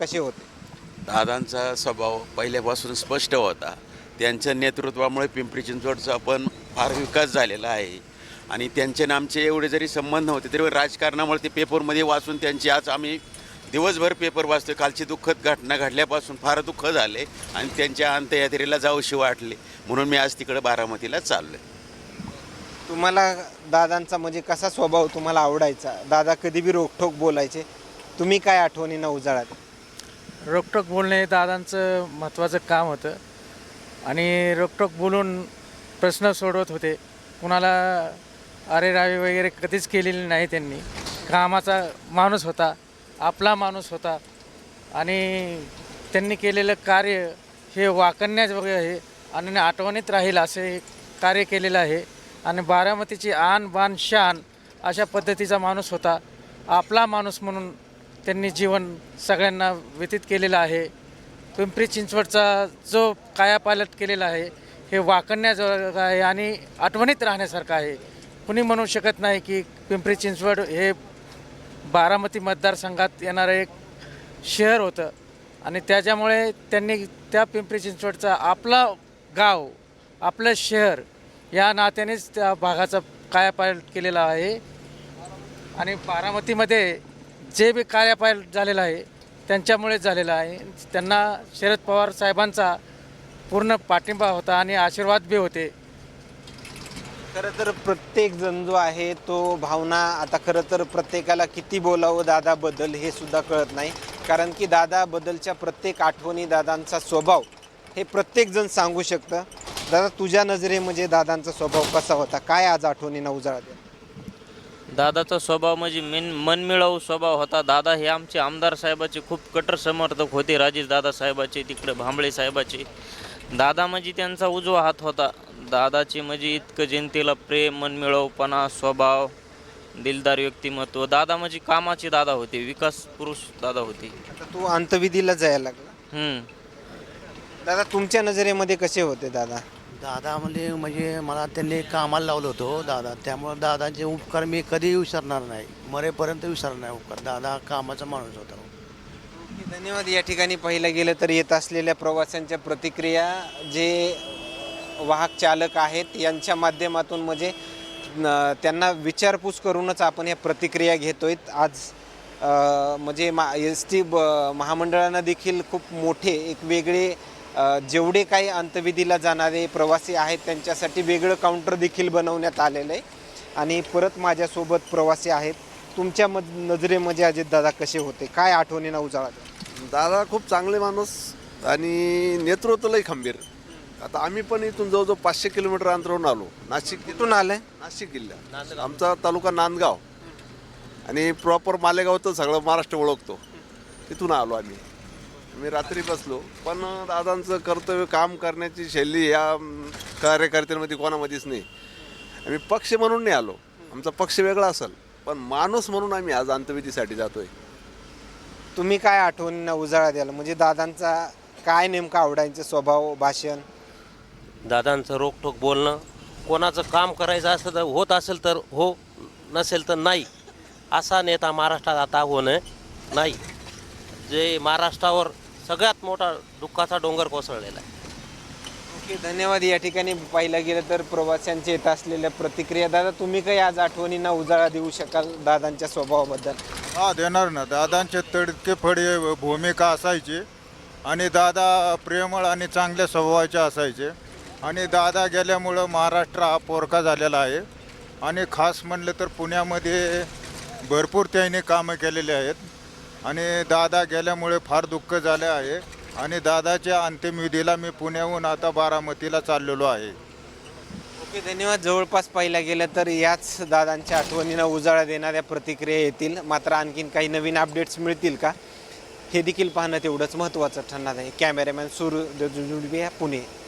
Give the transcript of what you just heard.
कसे होते? दादांचा स्वभाव पहिल्यापासून स्पष्ट होता. त्यांच्या नेतृत्वामुळे पिंपरी चिंचवडचा पण फार विकास झालेला आहे. आणि त्यांचे आणि आमचे एवढे जरी संबंध नव्हते तरी राजकारणामुळे ते पेपरमध्ये वाचून त्यांची आज आम्ही दिवसभर पेपर वाचतो कालची दुःखद घटना घडल्यापासून फार दुःख झाले आणि त्यांच्या अंत्ययात्रेला जाऊशी वाटले. म्हणून मी आज तिकडे बारामतीला चाललो तुम्हाला दादांचा म्हणजे कसा स्वभाव तुम्हाला आवडायचा? दादा कधी बी रोखठोक बोलायचे. तुम्ही काय आठवणीनं उजाळात रोकटोक बोलणे हे दादांचं महत्त्वाचं काम होतं. आणि रोकटोक बोलून प्रश्न सोडवत होते. कुणाला अरे रावे वगैरे कधीच केलेली नाही त्यांनी. कामाचा माणूस होता आपला माणूस होता. आणि त्यांनी केलेलं कार्य हे वाकण्याच वगैरे आहे. आणि आठवणीत राहील असे हे कार्य केलेलं आहे. आणि बारामतीची आन बान शान अशा पद्धतीचा माणूस होता. आपला माणूस म्हणून त्यांनी जीवन सगळ्यांना व्यतीत केलेलं आहे. पिंपरी चिंचवडचा जो कायापालट केलेला आहे हे वाकण्याजोगं आहे आणि आठवणीत राहण्यासारखं आहे. कुणी म्हणू शकत नाही की पिंपरी चिंचवड हे बारामती मतदारसंघात येणारं एक शहर होतं आणि त्याच्यामुळे त्यांनी त्या पिंपरी चिंचवडचा आपला गाव आपलं शहर या नात्यानेच त्या भागाचा कायापालट केलेला आहे. आणि बारामतीमध्ये जे बी कायापालट झालेलं आहे त्यांच्यामुळेच झालेलं आहे. त्यांना शरद पवार साहेबांचा पूर्ण पाठिंबा होता आणि आशीर्वाद बी होते. खरं तर प्रत्येक जण जो आहे तो भावना आता खरं तर प्रत्येकाला किती बोलावं दादा बदल हे सुद्धा कळत नाही. कारण की दादा बदलच्या प्रत्येक आठवणी दादांचा स्वभाव हे प्रत्येक जण सांगू शकतं. दादा तुझ्या नजरेमध्ये दादांचा स्वभाव कसा होता? काय आज आठवणीनं उजाळा द्या दादाचा स्वभाव म्हणजे मन मनमिळावू स्वभाव होता. दादा हे आमचे आमदार साहेबाचे खूप कट्टर समर्थक होते राजेश दादा साहेबाचे तिकडे भांबळे साहेबाचे. दादा म्हणजे त्यांचा उजवा हात होता. दादाचे म्हणजे इतकं जनतेला प्रेम मनमिळावूपणा स्वभाव दिलदार व्यक्तिमत्व. दादा म्हणजे कामाचे दादा होते विकास पुरुष दादा होते. आता तू अंतविधीला जायला लागला. हम्म. दादा तुमच्या नजरेमध्ये कसे होते दादा? दादा म्हणजे म्हणजे मला त्यांनी कामाला लावलं होतं हो, दादा. त्यामुळं दादाचे उपकार मी कधी विसरणार नाही. मरेपर्यंत विसरणार नाही उपकार. दादा हा कामाचा माणूस होता हो. धन्यवाद. या ठिकाणी पाहिलं गेलं तर येत असलेल्या प्रवाशांच्या प्रतिक्रिया जे वाहक चालक आहेत यांच्या माध्यमातून म्हणजे त्यांना विचारपूस करूनच आपण या प्रतिक्रिया घेतोय. आज म्हणजे मा एस टी ब महामंडळानं देखील खूप मोठे एक वेगळे जेवढे काही अंतविधीला जाणारे प्रवासी आहेत त्यांच्यासाठी वेगळं काउंटर देखील बनवण्यात आलेलं आहे. आणि परत माझ्यासोबत प्रवासी आहेत. तुमच्या मध नजरेमध्ये अजितदादा कसे होते? काय आठवणीनं उजाळा? दादा खूप चांगले माणूस आणि नेतृत्व लई खंबीर. आता आम्ही पण इथून जवळजवळ पाचशे किलोमीटर अंतरावरून आलो. नाशिक कुठून आलंय नाशिक जिल्हा आमचा तालुका नांदगाव. आणि प्रॉपर मालेगाव तर सगळं महाराष्ट्र ओळखतो. तिथून आलो आम्ही. मी रात्री बसलो. पण दादांचं कर्तव्य काम करण्याची शैली या कार्यकर्त्यांमध्ये कोणामध्येच नाही. आम्ही पक्ष म्हणून नाही आलो. आमचा पक्ष वेगळा असेल. पण माणूस म्हणून आम्ही आज अंतविधीसाठी जातोय. तुम्ही काय आठवणीनं उजाळा द्याल? म्हणजे दादांचा काय नेमका आवडायचं स्वभाव भाषण? दादांचं रोकटोक बोलणं. कोणाचं काम करायचं असलं तर होत असेल तर हो नसेल तर नाही. असा नेता महाराष्ट्रात आता होणं नाही. जे महाराष्ट्रावर सगळ्यात मोठा दुःखाचा डोंगर कोसळलेला आहे. ओके धन्यवाद. या ठिकाणी पाहिलं गेलं तर प्रवाशांचे येत असलेल्या प्रतिक्रिया. दादा तुम्ही काही आज आठवणींना उजाळा देऊ शकाल दादांच्या स्वभावाबद्दल? हा देणार ना. दादांचे तडके फडे भूमिका असायची आणि दादा प्रेमळ आणि चांगल्या स्वभावाचे असायचे. आणि दादा गेल्यामुळं महाराष्ट्र हा पोरका झालेला आहे. आणि खास म्हणलं तर पुण्यामध्ये भरपूर त्यांनी कामं केलेली आहेत. आणि दादा गेल्यामुळे फार दुःख झाले आहे. आणि दादाच्या अंतिमविधीला मी पुण्याहून आता बारामतीला चाललेलो आहे. ओके धन्यवाद. जवळपास पाहिलं गेलं तर याच दादांच्या आठवणींना उजाळा देणाऱ्या प्रतिक्रिया येतील. मात्र आणखीन काही नवीन अपडेट्स मिळतील का? हे देखील पाहणं तेवढंच महत्त्वाचं ठरणार आहे. कॅमेरामॅन सूर्य पुणे.